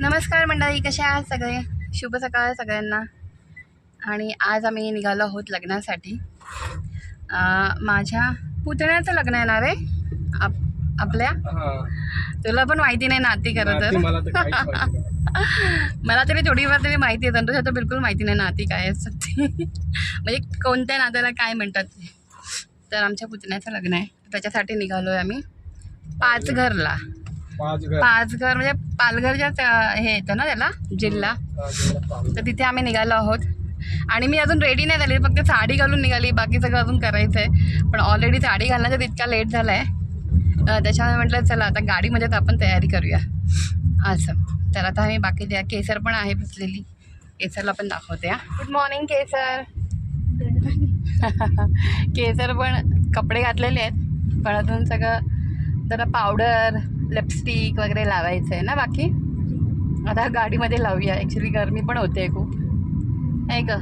नमस्कार मंडळी कसे आहात सगळे? शुभ सकाळ सगळ्यांना. आणि आज आम्ही निघालो आहोत लग्नासाठी. माझ्या पुतण्याचं लग्न येणार आहे. आप आपल्या? तुला पण माहिती नाही नाती खरं तर. मला तर थोडीफार तरी माहिती आहे तुझ्या तर बिलकुल माहिती नाही नाती काय असतात ते म्हणजे कोणत्या नात्याला काय म्हणतात ते. तर आमच्या पुतण्याचं लग्न आहे. त्याच्यासाठी निघालो आहे आम्ही पाच घरला. पाचघर. म्हणजे पालघरच्या हे येतं ना त्याला जिल्हा. तर तिथे आम्ही निघालो आहोत. आणि मी अजून रेडी नाही झाली फक्त साडी घालून निघाली बाकी सगळं अजून करायचं आहे पण ऑलरेडी साडी घालण्याचं इतका लेट झाला आहे त्याच्यामुळे म्हटलं चला आता गाडीमध्ये तर आपण तयारी करूया. असं. तर आता आम्ही बाकी द्या केसर पण आहे बसलेली. केसरला पण दाखवते हा. गुड मॉर्निंग केसर. केसर पण कपडे घातलेले आहेत. पण अजून सगळं जरा पावडर लिपस्टिक वगैरे लावायचं आहे ना बाकी? आता गाडीमध्ये लावूया. ॲक्च्युली गरमी पण होते खूप. आहे का?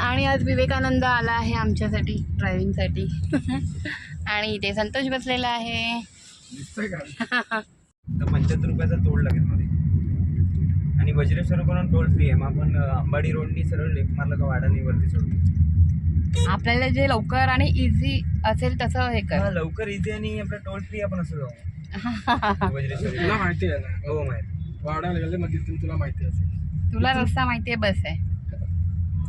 आणि आज विवेकानंद आला आहे आमच्यासाठी ड्रायव्हिंगसाठी आणि इथे संतोष बसलेला आहे. पंच्याहत्तर रुपयाचा टोल लागेल. मध्ये आणि वज्रेश्वरकडून टोल फ्री आहे. मग आपण अंबाडी रोडनी सरळ लेफ्ट मारला का वाडानी वरती सोडतो आपल्याला जे लवकर आणि इझी असेल तसं हे हा, कर लवकर इथे आणि आपला टोल फ्री आपण असं जाऊ. वज्रेश्वरी. तुला माहिती आहे ना? हो माहिती. वाढायला गेले मग तिथून तुला माहिती असेल. तुला रस्ता माहिती आहे बस आहे.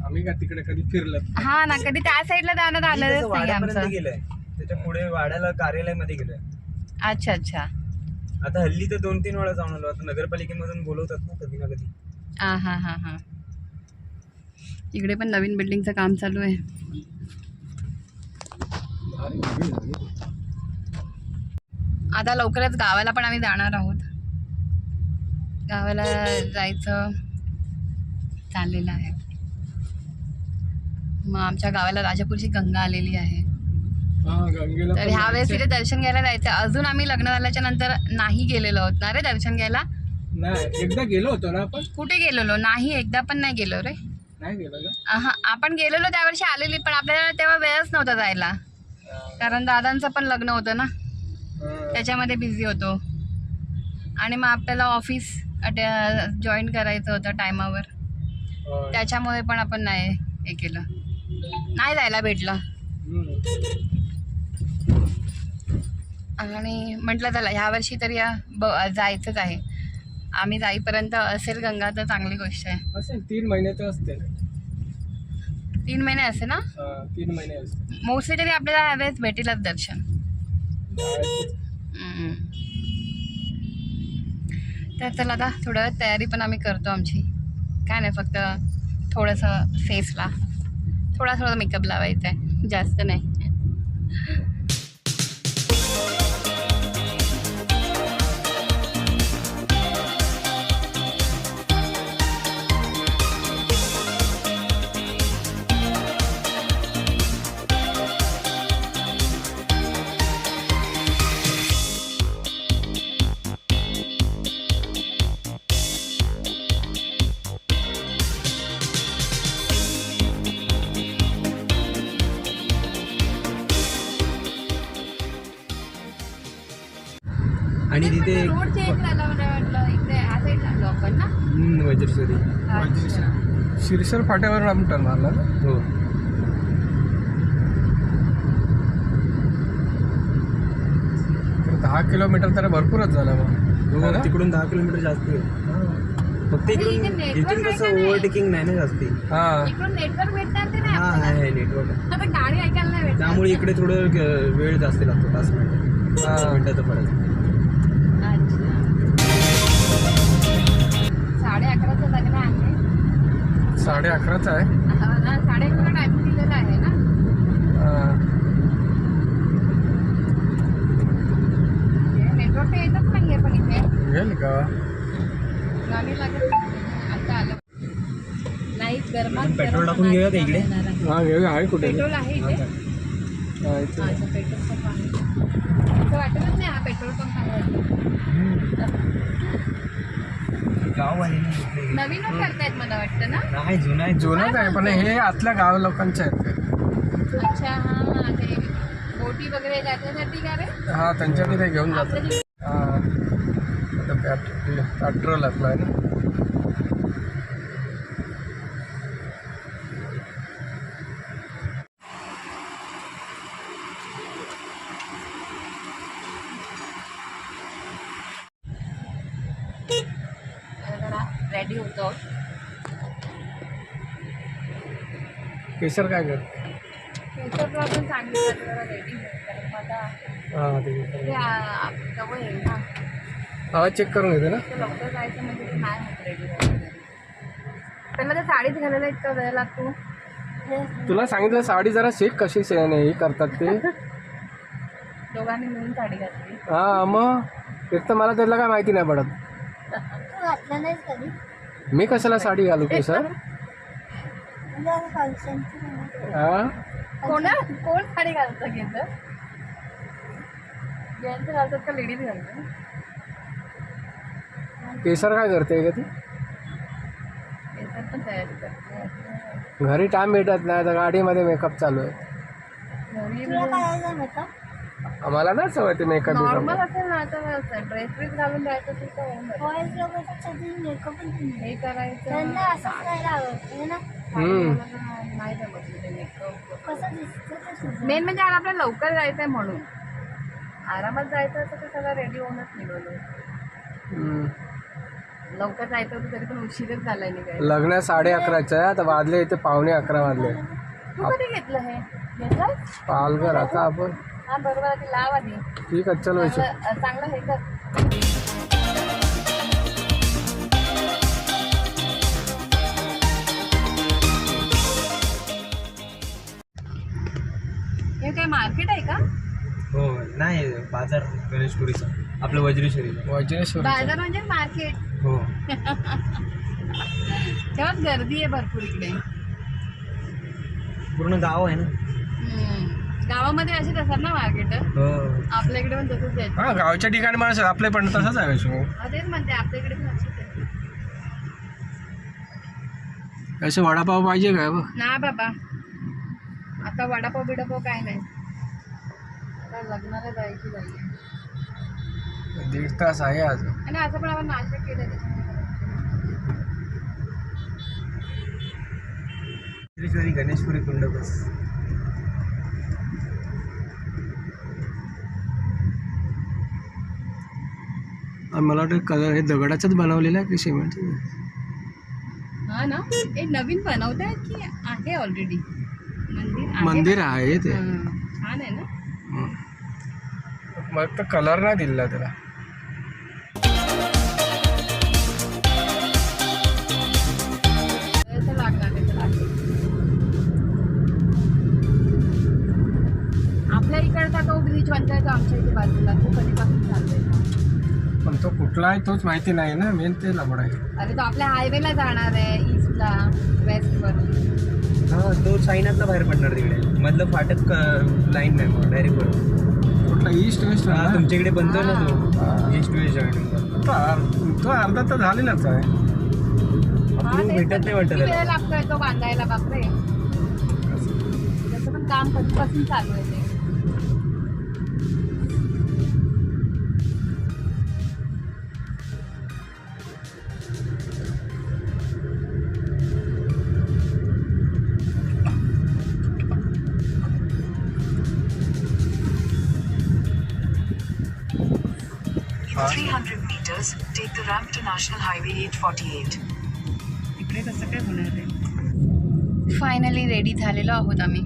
आम्ही का तिकडे कधी फिरलं हा ना कधी त्या साईडला जाणं मी आलेलंच तसं नाही वाड्यापर्यंत आमचं गेलंय. त्याच्या पुढे वाड्याला कार्यालयामध्ये गेलोय. अच्छा अच्छा. आता हल्ली तर दोन तीन वेळा जाऊन आलो. आता नगरपालिकेमधून बोलवतात ना कधी ना कधी. हा हा हा हा. इकडे पण नवीन बिल्डिंगचं काम चालू आहे. आता लवकरच गावाला पण आम्ही जाणार आहोत. गावाला जायचं चाललेलं आहे. मग आमच्या गावाला राजापूरची गंगा आलेली आहे. हा तर ह्या वेळेस. तिथे दर्शन घ्यायला जायचं. अजून आम्ही लग्न झाल्याच्यानंतर नाही गेलेलो आहोत. ना रे दर्शन घ्यायला? एकदा गेलो होतो ना आपण? कुठे गेलेलो? नाही एकदा पण नाही गेलो रे. नाही गेलो आपण गेलेलो त्या वर्षी आलेली पण आपल्याला तेव्हा वेळच नव्हता जायला. कारण दादांचं पण लग्न होतं ना. त्याच्यामध्ये बिझी होतो आणि मग आपल्याला ऑफिस जॉईन करायचं होतं टायमावर. त्याच्यामुळे पण आपण नाही हे केलं नाही जायला भेटलं. आणि म्हटलं चला ह्या वर्षी तरी या ब जायचंच आहे आम्ही जाईपर्यंत असेल गंगा तर चांगली गोष्ट आहे असेल तीन महिन्याचं असते तीन महिने असे ना? हा, तीन महिने असते. मोस्टली तरी आपल्याला ह्यावेळेस भेटेलच दर्शन. हम्म. तर चला आता थोडं तयारी पण आम्ही करतो आमची. काय नाही फक्त थोडंसं फेसला थोडा थोडा मेकअप लावायचा आहे जास्त नाही. शिरसर फाट्यावर आम्ही टर्न मारला ना. हो. तर दहा किलोमीटर तर भरपूरच झालं मग हो ना? तिकडून दहा किलोमीटर जास्त आहे. फक्त इथे इकडून network इथून आहे कसं नाही? ओव्हरटेकिंग नाही ना जास्ती. हा. इकडून नेटवर्क भेटणार ते नाही हा आपल्याला. आहे नेटवर्क आता गाडी ऐकायला नाही भेटणार. त्यामुळे इकडे थोडं ग- वेळ जास्त लागतो पाच मिनिट. हा. पाच मिनिटाचं पडायचं. अच्छा. साडे अकराचं लग्न आहे. साडे अकराचा आहे. हा ना, साडे अकरा टायमिंग दिलेला आहे ना? हा. नेटवर्क येतच नाहीये पण इथे. गेल का? गाडी लागत नाही. आता आलं. नाही गरमात पेट्रोल टाकून घेऊया का इकडे? हा घेऊ आहे कुठे? पेट्रोल आहे इथे. हा, इथे. अच्छा पेट्रोल पंप आहे. असं वाटतच नाही हा पेट्रोल पंप आहे. गाव आहे. ना इकडे. नवीनच करतायत मला वाटतं ना? नाही जुना आहे. जुनंच आहे पण हे आतल्या गाव लोकांचे आहेत ते. अच्छा हा ते बोटी वगैरे त्याच्यासाठी का रे? हा त्यांच्या तिथे घेऊन जातात आपलं जे हा. आता पेट्रोल आपला आहे ना रेडी होतो केसर काय कर केशवला पण सांगितलं जरा रेडी कारण आता हां ते ते आ- जवळ येईल ना. आवाज चेक करून घेते ना. तर लवकर जायचं म्हणजे ते नाही होत रेडी त्यांना ते साडीच घालायला इतका वेळ लागतो. तुला सांगितलं साडी जरा चेक कशी से हे करतात ते. दोघांनी मिळून साडी घातली. हा मग? एक तर मला त्यातलं काय माहिती नाही पडत. तू घातलं नाहीस कधी? मी कशाला साडी घालू केसर? हा? कोण? कोण साडी घालतं घेतं जेंट्स घालतात का लेडीज घालतात? केसर काय करते का ती? केसर पण तयारी करते. घरी टाइम भेटत नाही तर गाडीमध्ये मेकअप चालू आहे. घरी तुला करायचं मेकअप आम्हाला नाही सवय ते मेकअप नॉर्मल असेल ना तर ड्रेस बीस घालून जायचं असेल तर होऊन जातं. बॉयज लोक कधी मेकअप हे करायचं. त्यांना असंच राहायला आवडतं ना? मेन म्हणजे आज आपल्याला लवकर जायचंय म्हणून. आरामात जायचं असं तर सगळं रेडी होऊनच निघालो. लवकर जायचं होतं तरी पण उशीरच झालाय निघायला. लग्न साडे अकराचं आहे आता वाजले इथे पावणे अकरा वाजले. तू कधी घेतलं हे? घेतलं पालघर आता आपण. हा बरोबर आधी लाव आधी. ठीक आहे चल चांगलं हे कर. काय मार्केट आहे का? हो नाही बाजार गणेशपुरीचा आपलं वज्रेश्वरीचा. वज्रेश्वर बाजार म्हणजे मार्केट. हो. तेव्हाच गर्दी आहे भरपूर इकडे. पूर्ण गाव आहे ना? हम्म. गावामध्ये असेच असतात ना मार्केट? हो. आपल्या इकडे पण तसंच आहे. हा गावच्या ठिकाणी माणसं आपले पण तसंच आहे हा, तेच म्हणते आपल्या इकडे पण असेच आहे. असे वडापाव पाहिजे काय बघ? ना बाबा. आता वडापाव बिडापाव काय नाही. आता लग्नाला जायची दीड तास आहे आज आणि असं पण आपण नाश्ता केलं वज्रेश्वरी गणेशपुरी कुंड बस. मला वाटतं कलर हे दगडाचंच बनवलेलं आहे की सिमेंट हा ना? हे नवीन बनवत आहे की आहे ऑलरेडी मंदिर आहे ते. छान आहे ना? मग तर कलर नाही दिला त्याला. आपल्या इकडचा तो ब्रिज आमच्या इथे बाजूला. तो कधीपासून चालतोय पण तो कुठला आहे तोच माहिती नाही ना. मेन ते लबड आहे. अरे तो आपल्या हायवेला जाणार आहे ईस्टला वेस्ट वरून. हा तो साईनाथला बाहेर पडणार तिकडे. मधलं फाटक लाईन नाही मग डायरेक्ट वर कुठला ईस्ट वेस्ट हा तुमच्याकडे बनतो ना हा. तो ईस्ट वेस्ट जॉईंट तो अर्ध- तो अर्धा तर झालेलाच आहे. हा, तेच भेटत तर नाही वाटतं किती त्याला. वेळ लागतोय तो बांधायला बापरे. त्याचं पण काम कधीपासून चालू आहे ते. Ramp to National Highway 848. इकडे कसं काय होणार आहे? फायनली रेडी झालेलो आहोत आम्ही.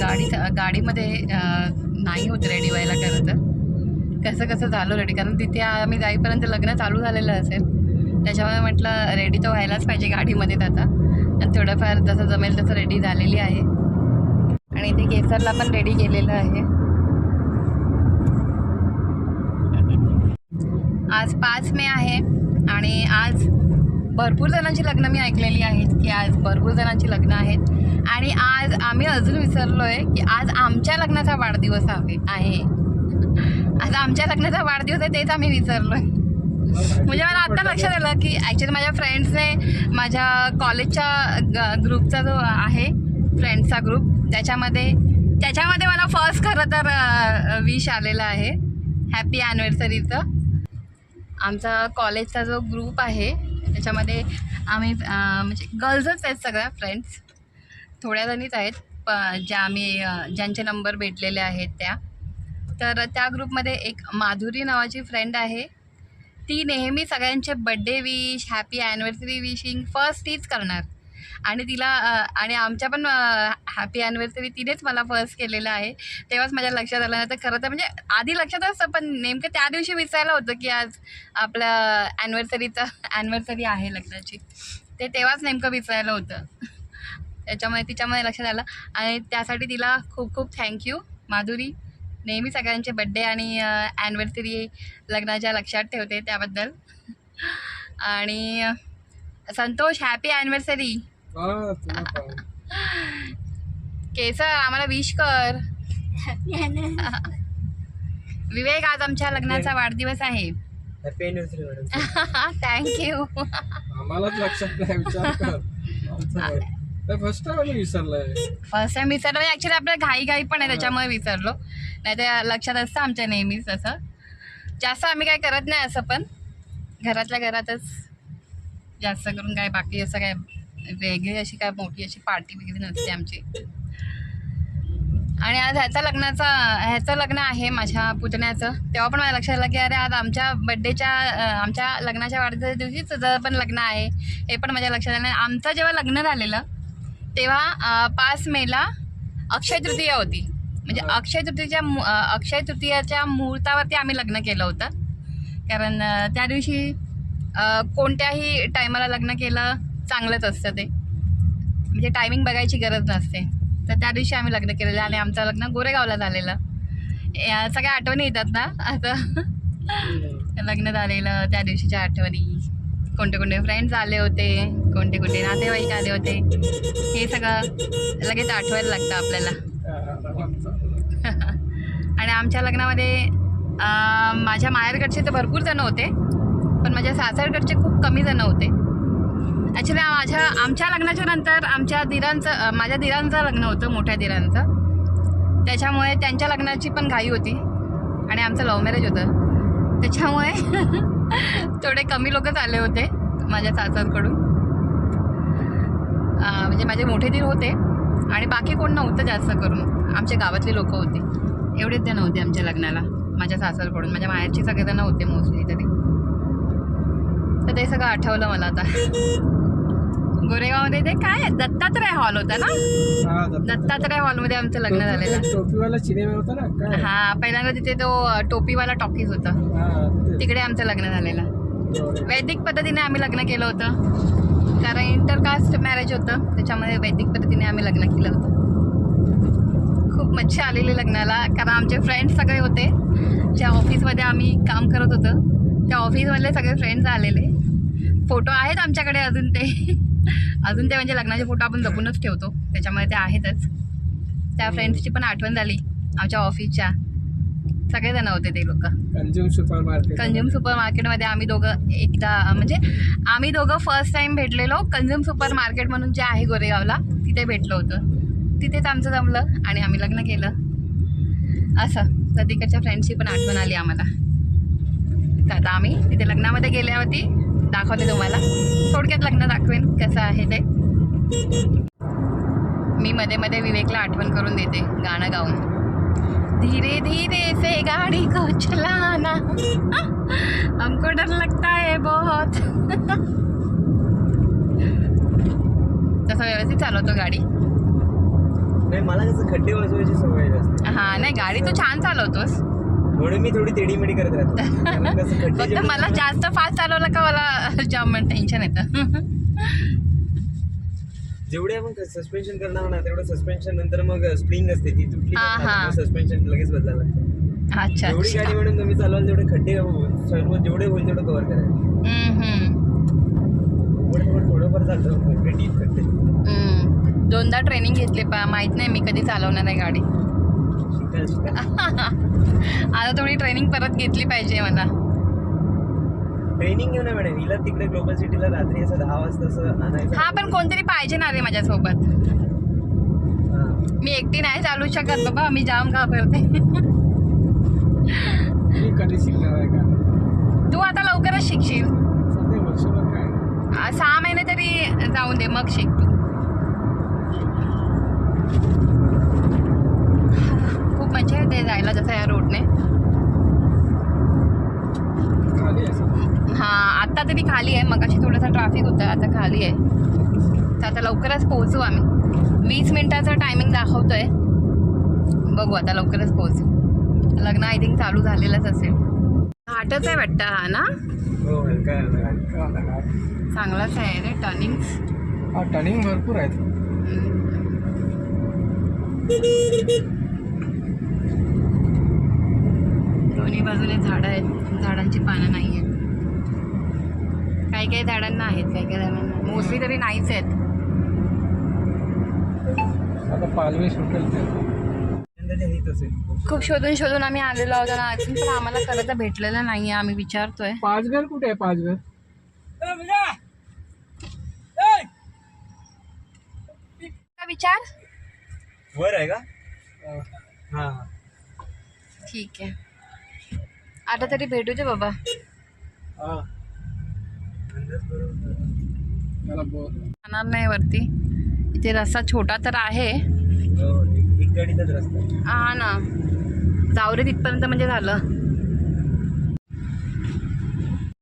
गाडी गाडीमध्ये नाही होत रेडी व्हायला खरं तर. कसं कसं झालो रेडी कारण तिथे आम्ही जाईपर्यंत लग्न चालू झालेलं असेल. त्याच्यामुळे म्हटलं रेडी तर व्हायलाच पाहिजे गाडीमध्ये आता. आणि थोडंफार जसं जमेल तसं रेडी झालेली आहे. आणि इथे केसरला पण रेडी केलेलं आहे. आज पाच मे आहे आणि आज भरपूर जणांची लग्न मी ऐकलेली आहेत की आज भरपूर जणांची लग्न आहेत. आणि आज आम्ही अजून विसरलो आहे की आज आमच्या लग्नाचा वाढदिवस आहे. आहे. आज आमच्या लग्नाचा वाढदिवस आहे तेच आम्ही विसरलो आहे म्हणजे मला आत्ता लक्षात आलं की ॲक्च्युली माझ्या फ्रेंड्सने माझ्या कॉलेजच्या ग्रुपचा जो आहे फ्रेंड्सचा ग्रुप त्याच्यामध्ये त्याच्यामध्ये मला फर्स्ट खरं तर विश आलेलं आहे. हॅपी ॲनिव्हर्सरीचं आमचा कॉलेजचा जो ग्रुप आहे त्याच्यामध्ये आम्ही म्हणजे गर्ल्सच आहेत सगळ्या फ्रेंड्स. थोड्या जणीच आहेत प ज्या आम्ही ज्यांचे नंबर भेटलेले आहेत त्या. तर त्या ग्रुपमध्ये एक माधुरी नावाची फ्रेंड आहे. ती नेहमी सगळ्यांचे birthday wish happy anniversary wishing first तीच करणार. आणि तिला आणि आमच्या पण हॅपी ॲनिव्हर्सरी तिनेच मला फर्स्ट केलेलं आहे. तेव्हाच माझ्या लक्षात आलं. नाही तर खरं तर म्हणजे आधी लक्षात असतं पण नेमकं त्या दिवशी विचारायला होतं की आज आपल्या ॲनिव्हर्सरीचा ॲनिव्हर्सरी आहे लग्नाची. ते तेव्हाच नेमकं विचारायला होतं. त्याच्यामुळे तिच्यामुळे लक्षात आलं. आणि त्यासाठी तिला खूप खूप थँक्यू माधुरी. नेहमी सगळ्यांचे बड्डे आणि ॲनिव्हर्सरी लग्नाच्या लक्षात ठेवते त्याबद्दल. आणि संतोष हॅपी ॲनिव्हर्सरी केसर आम्हाला विश कर. विवेक आज आमच्या लग्नाचा वाढदिवस आहे. थँक्यू आम्हालाच लक्षात नाही विचार फर्स्ट टाइम विसरलंय. फर्स्ट टाइम विसरलो ॲक्च्युली आपल्या घाई घाई पण आहे त्याच्यामुळे विसरलो. नाही तर लक्षात असतं आमच्या नेहमीच असं. जास्त आम्ही काय करत नाही असं पण. घरातल्या घरातच जास्त करून काय बाकी असं काय वेगळी अशी काय मोठी अशी पार्टी वगैरे नसते आमची. आणि आज ह्याचा लग्नाचा ह्याचं लग्न आहे माझ्या पुतण्याचं तेव्हा पण मला लक्षात आलं की अरे आज आमच्या बड्डेच्या आमच्या लग्नाच्या वाढदिवसाच्या दिवशी तुझं पण लग्न आहे. हे पण माझ्या लक्षात आलं. आमचं जेव्हा लग्न झालेलं तेव्हा पाच मेला अक्षय तृतीया होती. म्हणजे अक्षय तृतीयाच्या अक्षय तृतीयाच्या मुहूर्तावरती आम्ही लग्न केलं होतं. कारण त्या दिवशी कोणत्याही टायमाला लग्न केलं चांगलंच असतं ते. म्हणजे टायमिंग बघायची गरज नसते. तर त्या दिवशी आम्ही लग्न केलेलं आणि आमचं लग्न गोरेगावला झालेलं. या सगळ्या आठवणी येतात ना? आता लग्न झालेलं त्या दिवशीच्या आठवणी. कोणते कोणते फ्रेंड्स आले होते कोणते कोणते नातेवाईक आले होते. हे सगळं लगेच आठवायला लागतं आपल्याला. आणि आमच्या लग्नामध्ये माझ्या माहेरकडचे तर भरपूर जण होते. पण माझ्या सासरकडचे खूप कमी जण होते. ॲक्च्युली माझ्या आमच्या लग्नाच्या नंतर आमच्या दिरांचं माझ्या दिरांचं लग्न होतं मोठ्या दिरांचं. त्याच्यामुळे त्यांच्या लग्नाची पण घाई होती आणि आमचं लव्ह मॅरेज होतं. त्याच्यामुळे थोडे कमी लोकच आले होते माझ्या सासरकडून. म्हणजे माझे मोठे दीर होते आणि बाकी कोण नव्हतं जास्त करून. आमच्या गावातले लोक होते. एवढेच जण होते आमच्या लग्नाला माझ्या सासरकडून. माझ्या माहेरचे सगळेजण होते मोस्टली तरी. तर ते सगळं आठवलं मला आता. गोरेगावमध्ये ते काय दत्तात्रय हॉल होता ना? हा, दत्त- दत्तात्रय हॉलमध्ये आमचं लग्न झालेलं. टोपीवाला सिनेमा होता ना? काय? हा पहिल्यांदा तिथे तो टोपीवाला टॉकीज होता. हा, ते. तिकडे आमचं लग्न झालेलं. वैदिक पद्धतीने आम्ही लग्न केलं होतं. कारण इंटरकास्ट मॅरेज होतं. त्याच्यामध्ये वैदिक पद्धतीने आम्ही लग्न केलं होतं. खूप मच्छा आलेली लग्नाला. कारण आमचे फ्रेंड्स सगळे होते. ज्या ऑफिसमध्ये आम्ही काम करत होतो त्या ऑफिसमधले सगळे फ्रेंड्स आलेले. फोटो आहेत आमच्याकडे अजून ते. अजून ते म्हणजे लग्नाचे फोटो आपण जपूनच ठेवतो. त्याच्यामुळे ते आहेतच. त्या फ्रेंड्सची पण आठवण झाली. आमच्या ऑफिसच्या सगळेजण होते ते लोक. Consume super market consume super मार्केटमध्ये आम्ही दोघं एकदा म्हणजे आम्ही दोघं फर्स्ट टाइम भेटलेलो. कंझ्युम सुपर मार्केट म्हणून जे आहे गोरेगावला तिथे भेटलो होतं. तिथेच आमचं जमलं आणि आम्ही लग्न केलं. असं. तर तिकडच्या फ्रेंडची पण आठवण आली आम्हाला. तर आता आम्ही तिथे लग्नामध्ये गेल्यावरती दाखवते तुम्हाला. थोडक्यात लग्न दाखवेन कसं आहे ते. मी मध्ये मध्ये विवेकला आठवण करून देते गाणं गाऊन. धीरे धीरे से गाड़ी को चलाना. हमको डर लगता है बहुत. तसं व्यवस्थित चालवतो गाडी. नाही मला कसं खड्डे वाजवायची सवय हा नाही गाडी तू छान चालवतोस. म्हणून मी थोडी तेडीमेडी करत राहतो. फक्त मला जास्त फास्ट चालवलं का मला जाम टेन्शन येतं. जेवढे आपण सस्पेन्शन करणार ना तेवढं सस्पेन्शन नंतर मग स्प्रिंग असते ती तुटली. सस्पेन्शन लगेच बदलायला लागतं. अच्छा जेवढी गाडी म्हणून तुम्ही चालवाल तेवढे खड्डे सर्व जेवढे होईल तेवढं कव्हर थोडं थोडंफार चालतं डीप खड्डे. दोनदा ट्रेनिंग घेतली पा माहीत नाही मी कधी चालवणार आहे गाडी. आता थोडी ट्रेनिंग परत घेतली पाहिजे मला. ट्रेनिंग घेऊन मॅडम हिला तिकडे ग्लोबल सिटीला रात्री असं दहा वाजता असं हा पण कोणतरी पाहिजे ना रे माझ्यासोबत. मी एकटी नाही चालू शकत बाबा. मी जाम का करते कधी तू आता लवकरच शिकशील. सहा महिने तरी जाऊन दे. मग शिक तू. जायला जसं या रोडने आहे. हा आता तरी खाली आहे. मग अशी थोडंसं ट्रॅफिक होतं आता खाली आहे. तर आता लवकरच पोहोचू आम्ही. वीस मिनिटाचं टायमिंग दाखवतोय. बघू आता लवकरच पोहोचू. लग्न आय थिंक चालू झालेलंच असेल. घाटच आहे वाटतं हा ना? हो? चांगलाच आहे रे टर्निंग टर्निंग भरपूर आहेत. दोन्ही बाजूने झाडं आहेत झाडांची पानं नाही आहेत. काही काही झाडांना आहेत काही काही झाडांना मोस्टली तरी नाहीच आहेत. खूप शोधून शोधून आम्ही आलेलो आहोत आणि अजून पण आम्हाला खरं तर भेटलेलं नाही आहे आम्ही विचारतोय. पाचघर कुठे आहे पाचघर? का विचार? वर आहे का? हा. ठीक आहे. आता तरी भेटू दे बाबा. हा. जाणार नाही वरती. इथे रस्ता छोटा तर आहे. हो एक- एक गाडीचाच रस्ता आहे. हा ना. जाऊ रे तिथपर्यंत म्हणजे झालं.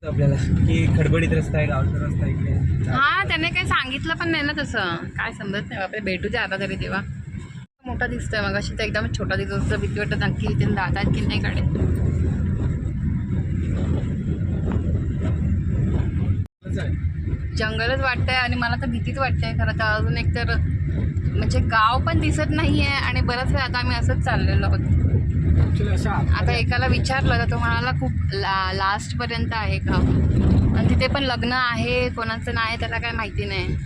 आपल्याला की खडबडीत रस्ता आहे गावचा रस्ता आहे इकडे हा त्याने काही सांगितलं पण नाही ना तसं. काय समजत नाही बापरे भेटू दे आता तरी तेव्हा. मोठा दिसतोय मग अशी तर एकदम छोटा दिसत असतं भीती वाटत नक्की दात आहेत की नाही गाड्या आहे. जंगलच वाटतंय आणि मला तर भीतीच वाटते खरं तर. अजून एक तर म्हणजे गाव पण दिसत नाही आहे आणि बरंच वेळ आता आम्ही असंच चाललेलो आहोत. आत- एकाला विचारलं तर तो म्हणाला खूप ला लास्टपर्यंत आहे गाव आणि तिथे पण लग्न आहे कोणाचं नाही त्याला काय माहिती नाही.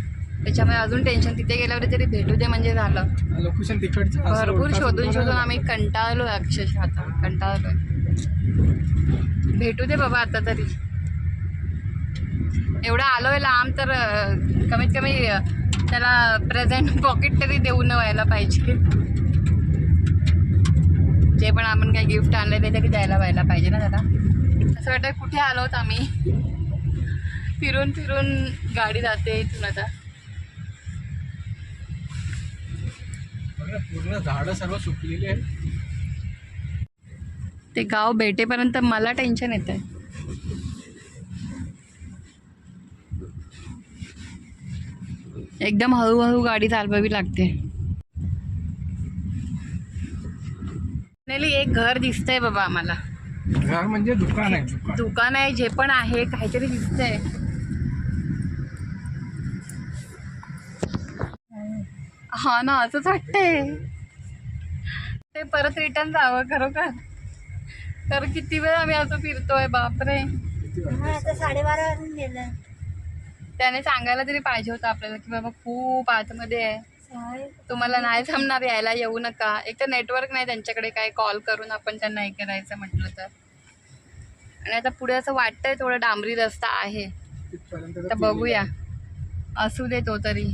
त्याच्यामुळे अजून टेन्शन तिथे गेल्यावर तरी भेटू दे म्हणजे झालं. लोकेशन तिकडचं भरपूर शोधून शोधून आम्ही कंटाळलो अक्षरशः आता कंटाळलोय. भेटू दे बाबा आता तरी. एवढं आलोय लांब तर कमीत कमी त्याला प्रेझेंट पॉकेट तरी देऊन व्हायला पाहिजे. जे पण आपण काही गिफ्ट आणले ते तरी द्यायला व्हायला पाहिजे ना त्याला असं वाटतं कुठे आलोत आम्ही? फिरून फिरून गाडी जाते इथून आता. पूर्ण झाडं सर्व सुकलेली ते गाव भेटेपर्यंत मला टेन्शन येत आहे एकदम हळूहळू गाडी चालवावी लागते. एक घर दिसतंय बाबा आम्हाला. घर म्हणजे दुकान आहे दुकान. आहे जे पण आहे काहीतरी दिसतंय. हा ना असंच वाटतंय. ते परत रिटर्न जावं खरोखर. तर किती वेळ आम्ही असं फिरतोय बापरे? हा साडेबारा वाजून गेलं. त्याने सांगायला तरी पाहिजे होतं आपल्याला की बाबा खूप आतमध्ये आहे. तुम्हाला नाही जमणार यायला येऊ नका. एक तर नेटवर्क नाही त्यांच्याकडे काय कॉल करून आपण त्यांना हे करायचं म्हटलं तर. आणि आता पुढे असं वाटतंय थोडं डांबरी रस्ता आहे. तर बघूया. असू दे तो तरी.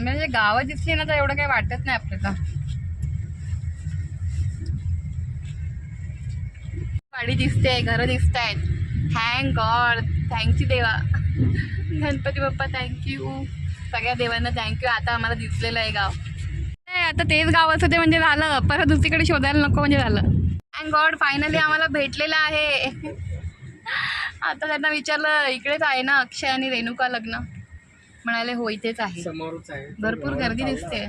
म्हणजे गावं दिसली ना तर एवढं काही वाटत नाही आपल्याला. वाडी दिसते घरं दिसत आहेत थँक गॉड थँक्यू देवा. गणपती बाप्पा थँक्यू सगळ्या देवांना थँक्यू आता आम्हाला दिसलेलं आहे गाव. नाही, आता तेच गाव असं ते म्हणजे झालं. परत दुसरीकडे शोधायला नको म्हणजे झालं. थँक गॉड फायनली आम्हाला भेटलेलं आहे. आता त्यांना विचारलं इकडेच आहे ना अक्षय आणि रेणुका लग्न? म्हणाले हो इथेच आहे. भरपूर गर्दी दिसते.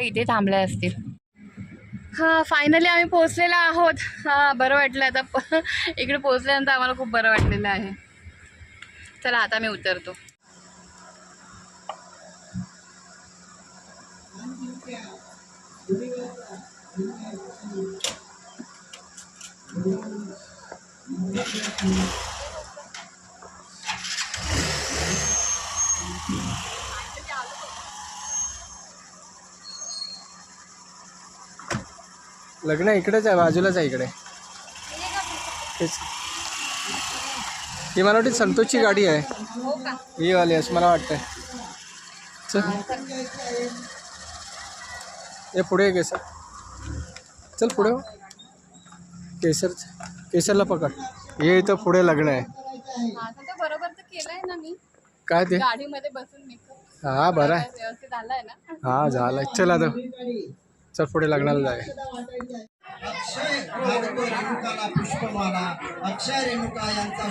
इथे थांबल्या असतील. हां फायनली आम्ही पोहोचलेलो आहोत. हां बरं वाटलं आता. इकडे पोहोचल्यानंतर आम्हाला खूप बरं वाटलेलं आहे. चला आता मी उतरतो. लग्न इकडेच आहे बाजूलाच आहे इकडे. तेच. ही मला वाटते संतोषची गाडी आहे. हो ही वाली असं मला वाटतंय. चल. ये पुढे केसर. चल पुढे हो. केसर केसरला पकड. हे इथं पुढे लग्न आहे. काय ते? हा बरं आहे. हा झालं चल आता. चल पुढे लग्नाला जाय अक्षय रेणुकाला पुष्पमाला अक्षय रेणुका यांचा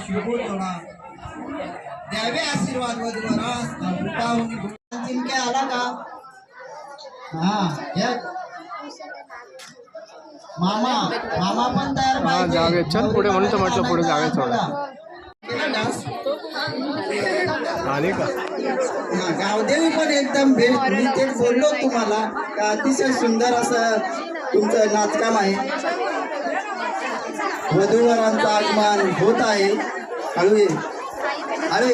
द्यावे आशीर्वाद वधूवरास आला का हा. मामा मामा पण तयार हा पाहिजे. जाऊया चल पुढे म्हणून तर म्हटलं पुढे जाऊया थोडं? आले का गावदेवी पण एकदम भेट मी तेच बोललो तुम्हाला. अतिशय सुंदर असं तुमचं नाचकाम आहे. वधूवरांचं आगमन होत आहे. हळू ये हळू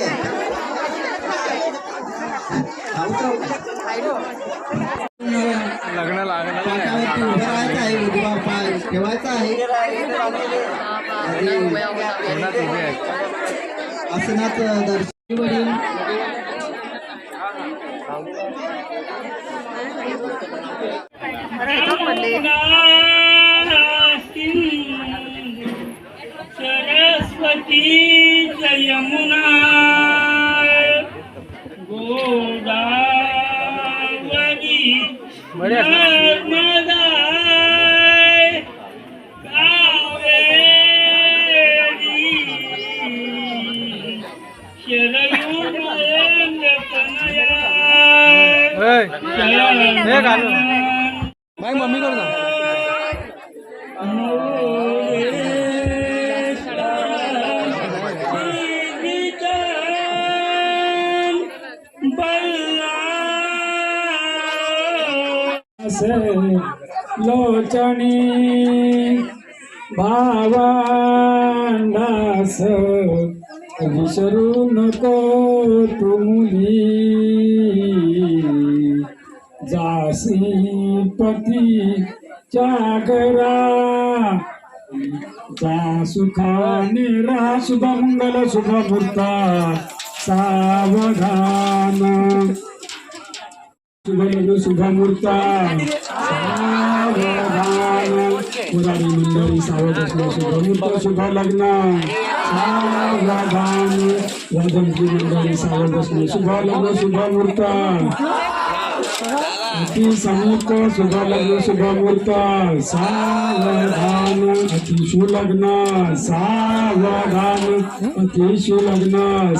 आलेला पाटावरती उभं राहायचं आहे. उजवा पाय ठेवायचा आहे. आसनाचं दर्शन सरस्वती यमुना गोदावरी हे मम्मी कर ना लोचणी भावांडास विसरू नको तुमुली जासी पती जागरा. सुखा निरा शुभ मंगल शुभ मुहूर्ता सावधान. शुभ मंगल शुभ मुहूर्ता सावधान. मुरारी मंडळी सावध असणे शुभ मुहूर्त शुभ लग्न सावधान. वादनची मंडळी सावध असणे शुभ लग्न शुभ मुहूर्त अति समीप शुभ लग्न शुभ मुहूर्त सावधान अतिशु लग्न सावधान अतिशु लग्न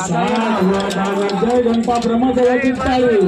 सावधान। जय गणपा ब्रह्मदेवाची टाळी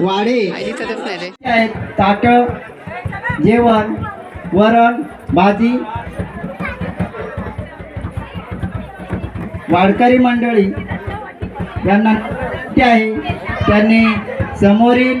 वाडे ताट जेवण वरण भाजी. वाडकरी मंडळी यांना ते आहे. त्यांनी समोरील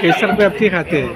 केसर पेप्सी खाते हैं.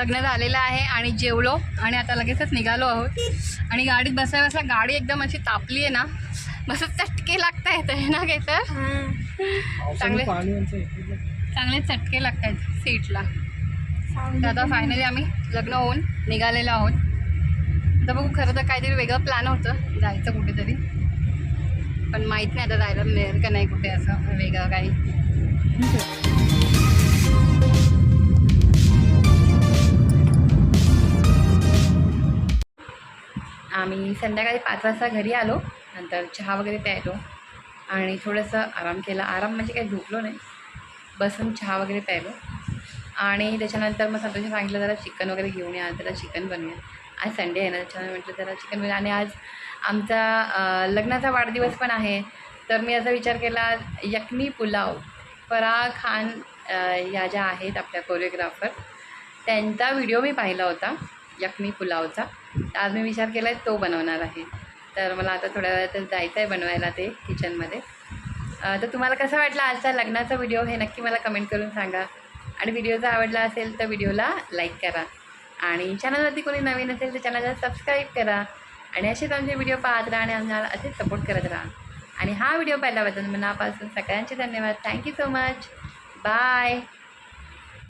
लग्न झालेलं आहे आणि जेवलो आणि आता लगेचच निघालो आहोत. आणि गाडीत बसल्या बसल्या गाडी एकदम अशी तापली आहे ना मस्त चटके लागत आहेत आहे ना काही तर चांगले चांगले चटके लागत आहेत सीटला. तर आता फायनली आम्ही लग्न होऊन निघालेलो आहोत. तर बघू खरं तर काहीतरी वेगळं प्लॅन होतं जायचं कुठेतरी. पण माहीत नाही आता जायला मिळेल का नाही कुठे असं वेगळं काही. आम्ही संध्याकाळी पाच वाजता घरी आलो नंतर चहा वगैरे प्यायलो आणि थोडंसं आराम केला. आराम म्हणजे काही झोपलो नाही. बसून चहा वगैरे प्यायलो. आणि त्याच्यानंतर मग संतोषी सांगितलं जरा चिकन वगैरे घेऊन या त्याला चिकन बनवूया. आज संडे आहे ना त्याच्यामुळे म्हटलं जरा चिकन बनवूया. आणि आज आमचा लग्नाचा वाढदिवस पण आहे. तर मी असा विचार केला यखमी पुलाव फराह खान या ज्या आहेत आपल्या कोरिओग्राफर त्यांचा व्हिडिओ मी पाहिला होता यखमी पुलावचा. आज मी विचार केला आहे तो बनवणार आहे. तर मला आता थोड्या वेळातच जायचं आहे बनवायला ते किचनमध्ये तर तुम्हाला कसं वाटलं आजचा लग्नाचा व्हिडिओ हे नक्की मला कमेंट करून सांगा. आणि व्हिडिओ जर आवडला असेल तर व्हिडिओला लाईक करा. आणि चॅनलवरती कोणी नवीन असेल तर चॅनलला सबस्क्राईब करा. आणि असेच आमचे व्हिडिओ पाहत राहा आणि आम्हाला असेच सपोर्ट करत राहा. आणि हा व्हिडिओ पाहिल्याबद्दल मनापासून सगळ्यांचे धन्यवाद. Thank you so much bye